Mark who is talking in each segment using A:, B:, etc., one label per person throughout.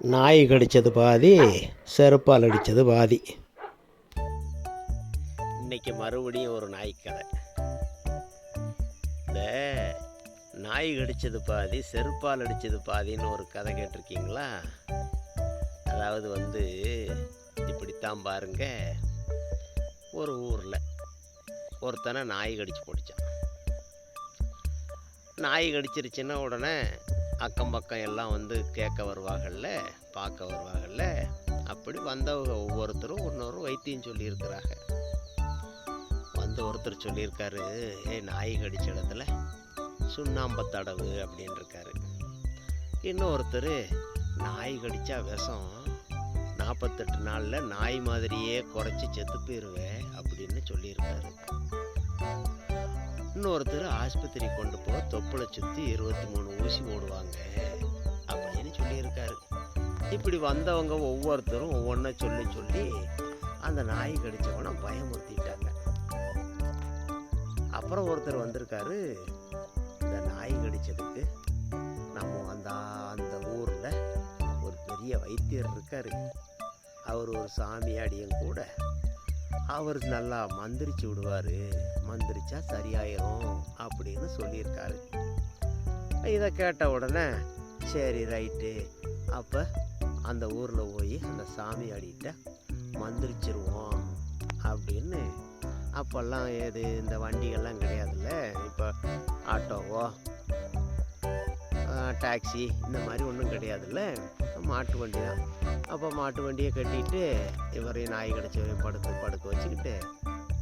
A: நாய் கடித்தது பாதி செருப்பால் அடித்தது பாதி. இன்னைக்கு மறுபடியும் ஒரு நாய் கதை. இந்த நாய் கடித்தது பாதி செருப்பால் அடித்தது பாதின்னு ஒரு கதை கேட்டிருக்கீங்களா? அதாவது வந்து இப்படித்தான் பாருங்க. ஒரு ஊரில் ஒருத்தனை நாய் கடிச்சு பிடிச்சான். நாய் கடிச்சிருச்சுன்னா உடனே அக்கம் பக்கம் எல்லாம் வந்து கேட்க வருவாங்கள்ல பார்க்க வருவாங்கள்ல அப்படி வந்தவங்க ஒவ்வொருத்தரும் இன்னொரு வைத்தியம் சொல்லியிருக்கிறாங்க. வந்து ஒருத்தர் சொல்லியிருக்காரு ஏ நாய் கடிச்ச இடத்துல சுண்ணாம்பு தடவு அப்படின்னு இருக்காரு இன்னொருத்தர் நாய் கடிச்சா விஷம் நாற்பத்தெட்டு நாளில் நாய் மாதிரியே குறைச்சி செத்து போயிடுவேன் அப்படின்னு சொல்லியிருக்காரு. இன்னொருத்தர் ஆஸ்பத்திரி கொண்டு போக தொப்புளை சுற்றி இருபத்தி மூணு ஊசி போடுவாங்க அப்படின்னு சொல்லியிருக்காரு. இப்படி வந்தவங்க ஒவ்வொருத்தரும் ஒவ்வொன்றா சொல்லி சொல்லி அந்த நாய் கடித்தவனை பயமுறுத்திட்டாங்க. அப்புறம் ஒருத்தர் வந்திருக்காரு இந்த நாய் கடித்ததுக்கு நம்ம அந்த அந்த ஊரில் ஒரு பெரிய வைத்தியர் இருக்காரு. அவர் ஒரு சாமியாடியும் கூட அவர் நல்லா மந்திரிச்சு விடுவார். மந்திரிச்சா சரியாயிரும் அப்படின்னு சொல்லியிருக்காரு. இதை கேட்ட உடனே சரி ரைட்டு. அப்போ அந்த ஊரில் போய் அந்த சாமி அடிக்கிட்ட மந்திரிச்சிருவோம் அப்படின்னு. அப்போல்லாம் எது இந்த வண்டிகள்லாம் கிடையாதுல்ல? இப்போ ஆட்டோவோ டாக்ஸி இந்த மாதிரி ஒன்றும் கிடையாதுல்ல? மாட்டு வண்டி தான் அப்போ மாட்டு வண்டியை கட்டிட்டு இவரையும் நாய் கிடச்சவரையும் படுத்து படுக்க வச்சுக்கிட்டு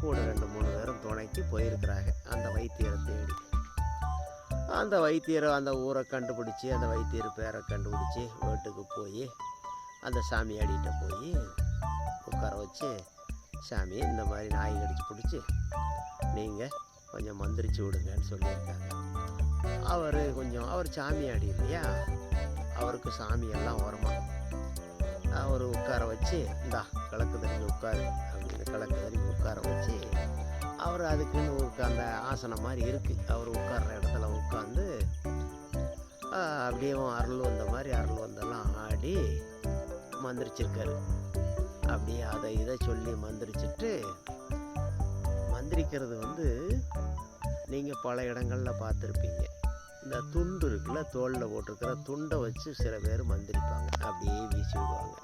A: கூட ரெண்டு மூணு பேரும் துணைக்கு போயிருக்கிறாங்க. அந்த வைத்தியரை தேடி. அந்த வைத்தியரை அந்த ஊரை கண்டுபிடிச்சி அந்த வைத்தியர் பேரை கண்டுபிடிச்சி வீட்டுக்கு போய் அந்த சாமியாடிகிட்ட போய் உட்கார வச்சு சாமி இந்த மாதிரி நாய் கடிச்சு பிடிச்சி நீங்கள் கொஞ்சம் மந்திரிச்சு விடுங்கன்னு சொல்லியிருக்காங்க. அவர் கொஞ்சம் அவர் சாமியாடி இல்லையா? அவருக்கு சாமி எல்லாம் வருமா அவர் உட்கார வச்சு இந்தா கிழக்கு தெரிஞ்சு உட்காரு அப்படின்னு கிழக்கு தெரிஞ்சு உட்கார வச்சு அவர் அதுக்குன்னு ஒரு அந்த ஆசனம் மாதிரி இருக்குது அவர் உட்கார்ற இடத்துல உட்காந்து அப்படியே அருள் வந்த மாதிரி அருள் வந்தெல்லாம் ஆடி மந்திரிச்சிருக்காரு. அப்படியே அதை இதை சொல்லி மந்திரிச்சிட்டு மந்திரிக்கிறது வந்து நீங்கள் பல இடங்களில் பார்த்துருப்பீங்க. இந்த துண்டு இருக்குல்ல தோலில் போட்டிருக்கிற துண்டை வச்சு சில பேர் மந்திரிப்பாங்க. அப்படியே வீசி விடுவாங்க.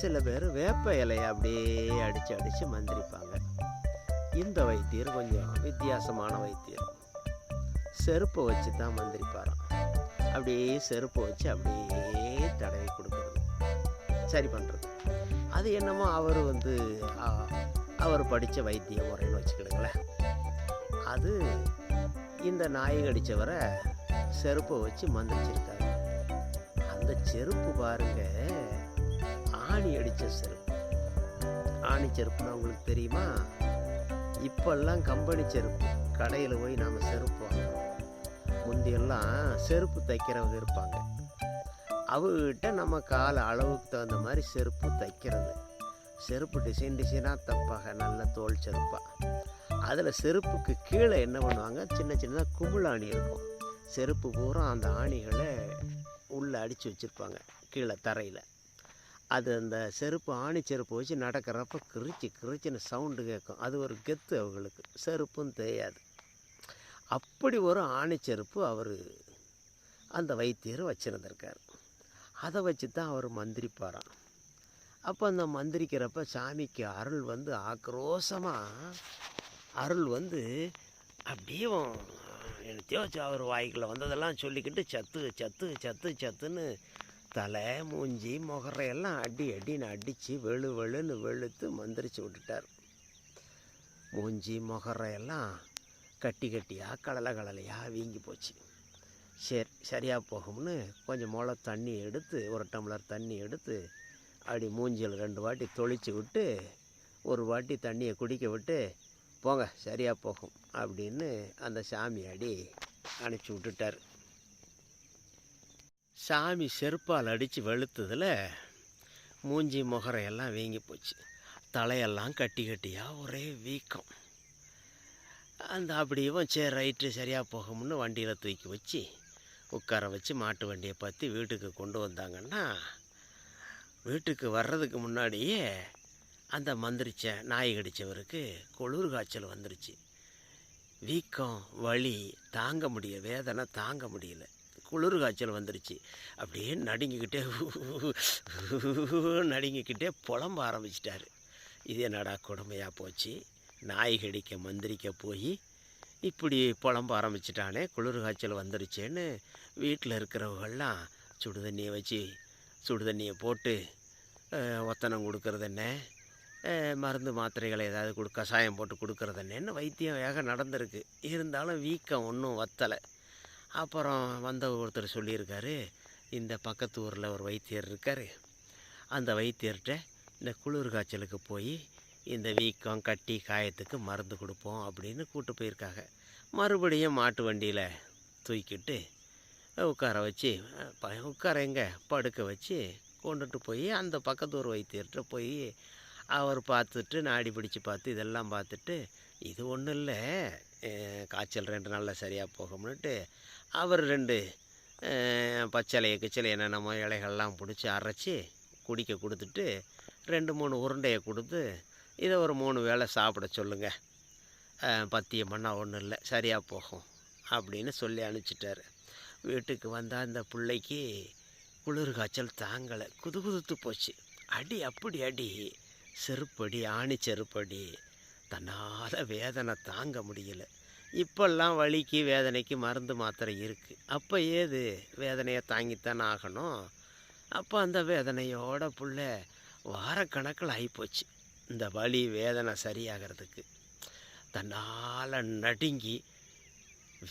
A: சில பேர் வேப்ப இலையை அப்படியே அடித்து அடித்து மந்திரிப்பாங்க. இந்த வைத்தியர் கொஞ்சம் வித்தியாசமான வைத்தியர். செருப்பை வச்சு தான் மந்திரிப்பாராம். அப்படியே செருப்பை வச்சு அப்படியே தடவி கொடுக்குறது. சரி பண்ணுறது அது என்னமோ அவர் வந்து அவர் படித்த வைத்திய முறைன்னு வச்சுக்கிடுங்களேன் அது இந்த நாய் கடிச்சவரை செருப்பை வச்சு மந்திரிச்சிருக்காரு. அந்த செருப்பு பாருங்க ஆணி அடித்த செருப்பு. ஆணி செருப்புனா உங்களுக்கு தெரியுமா? இப்போல்லாம் கம்பெனி செருப்பு கடையில் போய் நாம் செருப்பு வாங்குறோம். முந்தியெல்லாம் செருப்பு தைக்கிறவங்க இருப்பாங்க. அவகிட்ட நம்ம கால அளவுக்கு தகுந்த மாதிரி செருப்பு தைக்கிறது. செருப்பு டிசைன் டிசைனாக தைப்பாங்க நல்ல தோல் செருப்பாக அதில் செருப்புக்கு கீழே என்ன பண்ணுவாங்க? சின்ன சின்னதாக குமிழாணி இருக்கும். செருப்பு பூரா அந்த ஆணிகளை உள்ளே அடித்து வச்சுருப்பாங்க கீழே தரையில். அது அந்த செருப்பு ஆணி செருப்பு வச்சு நடக்கிறப்ப கிரிச்சு கிரிச்சின்னு சவுண்டு கேட்கும். அது ஒரு கெத்து அவங்களுக்கு. செருப்பும் தெரியாது. அப்படி ஒரு ஆணி செருப்பு அவர் அந்த வைத்தியர் வச்சுருந்துருக்கார். அதை வச்சு தான் அவர் மந்திரிப்பாராம். அப்போ அந்த மந்திரிக்கிறப்ப சாமிக்கு அருள் வந்து ஆக்ரோஷமாக அருள் வந்து அப்படியே என்னத்தையோ தேவச்சு அவர் வாய்க்குள்ள வந்ததெல்லாம் சொல்லிக்கிட்டு சத்து சத்து சத்து சத்துன்னு தலை மூஞ்சி முகரையெல்லாம் அடி அடின்னு அடித்து வெளு வெளுன்னு வெளுத்து மந்திரிச்சு விட்டுட்டார். மூஞ்சி முகரையெல்லாம் கட்டி கட்டியாக கடலை கடலையாக வீங்கி போச்சு. சரி சரியாக போகும்னு கொஞ்சம் முளை தண்ணி எடுத்து ஒரு டம்ளர் தண்ணி எடுத்து அப்படி மூஞ்சியில் ரெண்டு வாட்டி தொளிச்சு விட்டு ஒரு வாட்டி தண்ணியை குடிக்க விட்டு போங்க சரியாக போகும் அப்படின்னு அந்த சாமியாடி அடி அனுப்பிச்சி விட்டுட்டார். சாமி செருப்பால் அடித்து வெளுத்ததில் மூஞ்சி முகரையெல்லாம் வீங்கி போச்சு. தலையெல்லாம் கட்டி கட்டியாக ஒரே வீக்கம். அந்த அப்படியும் சரி ரைட்டு சரியாக போகும்னு வண்டியில் தூக்கி வச்சு உட்கார வச்சு மாட்டு வண்டியை பற்றி வீட்டுக்கு கொண்டு வந்தாங்கன்னா வீட்டுக்கு வர்றதுக்கு முன்னாடியே அந்த மந்திரிச்ச நாய் கடித்தவருக்கு குளிர் காய்ச்சல் வந்துருச்சு. வீக்கம் வலி தாங்க முடிய வேதனை தாங்க முடியல. குளிர் காய்ச்சல் வந்துருச்சு. அப்படியே நடுங்கிக்கிட்டே நடுங்கிக்கிட்டே புலம்ப ஆரம்பிச்சிட்டாரு. இது என்னடா கொடுமையாக போச்சு? நாய் கடிக்க மந்திரிக்க போய் இப்படி புலம்ப ஆரம்பிச்சிட்டானே குளிர் காய்ச்சல் வந்துருச்சேன்னு வீட்டில் இருக்கிறவங்கெல்லாம் சுடுதண்ணியை வச்சு சுடுதண்ணியை போட்டு ஒத்தனம் கொடுக்கறது என்ன மருந்து மாத்திரைகளை ஏதாவது கொடு கஷாயம் போட்டு கொடுக்கறது என்னன்னு வைத்தியம் வேக நடந்திருக்கு? இருந்தாலும் வீக்கம் ஒன்றும் வத்தலை. அப்புறம் வந்த ஒருத்தர் சொல்லியிருக்காரு இந்த பக்கத்து ஊரில் ஒரு வைத்தியர் இருக்கார். அந்த வைத்தியர்கிட்ட இந்த குளிர் காய்ச்சலுக்கு போய் இந்த வீக்கம் கட்டி காயத்துக்கு மருந்து கொடுப்போம் அப்படின்னு கூட்டு போயிருக்காங்க. மறுபடியும் மாட்டு வண்டியில் தூக்கிட்டு உட்கார வச்சு ப- உட்கார எங்கே? படுக்க வச்சு கொண்டுட்டு போய் அந்த பக்கத்து ஊர் வைத்தியர்கிட்ட போய் அவர் பார்த்துட்டு நாடி பிடிச்சு பார்த்து இதெல்லாம் பார்த்துட்டு இது ஒன்றும் இல்லை. காய்ச்சல் ரெண்டு நாளில் சரியாக போகும்னுட்டு அவர் ரெண்டு பச்சலையை கிச்சலை என்னென்னமோ இலைகள்லாம் பிடிச்சி அரைச்சி குடிக்க கொடுத்துட்டு ரெண்டு மூணு உருண்டையை கொடுத்து இதை ஒரு மூணு வேளை சாப்பிட சொல்லுங்கள் பத்தியம் பண்ணால் ஒன்றும் இல்லை. சரியாக போகும். அப்படின்னு சொல்லி அனுப்பிச்சிட்டாரு. வீட்டுக்கு வந்தால் அந்த பிள்ளைக்கு குளிர் காய்ச்சல் தாங்கலை. குது குதுத்து போச்சு. அடி அப்படி அடி. செருப்படி ஆணி செருப்படி. தன்னால் வேதனை தாங்க முடியல. இப்போல்லாம் வலிக்கு வேதனைக்கு மருந்து மாத்திரை இருக்குது அப்போ ஏது? வேதனையை தாங்கித்தானே ஆகணும். அப்போ அந்த வேதனையோட புள்ள வாரக்கணக்கில் ஆகிப்போச்சு இந்த வலி வேதனை சரியாகிறதுக்கு. தன்னால் நடுங்கி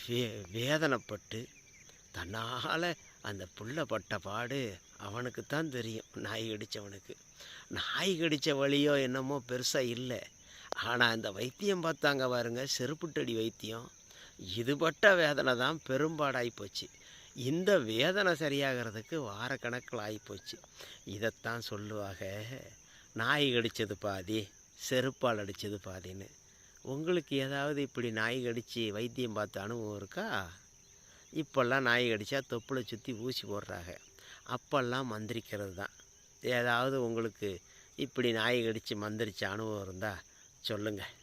A: வே வேதனைப்பட்டு தன்னால் அந்த புள்ள பட்ட பாடு அவனுக்கு தான் தெரியும் நாய் கடித்தவனுக்கு நாய் கடித்த வழியோ என்னமோ பெருசாக இல்லை. ஆனால் அந்த வைத்தியம் பார்த்தாங்க பாருங்க செருப்புட்டடி வைத்தியம். இதுபட்ட வேதனை தான் பெரும்பாடாகி போச்சு. இந்த வேதனை சரியாகிறதுக்கு வாரக்கணக்கில் ஆகிப்போச்சு இதைத்தான் சொல்லுவாங்க நாய் கடித்தது பாதி செருப்பால் அடித்தது பாதின்னு. உங்களுக்கு ஏதாவது இப்படி நாய் கடித்து வைத்தியம் பார்த்த அனுபவம் இருக்கா? இப்போல்லாம் நாய் கடித்தா தொப்புளை சுற்றி ஊசி போடுறாங்க. அப்போல்லாம் மந்திரிக்கிறது தான் ஏதாவது உங்களுக்கு இப்படி நாய் கடித்து மந்திரிச்ச அனுபவம் இருந்தால் சொல்லுங்கள்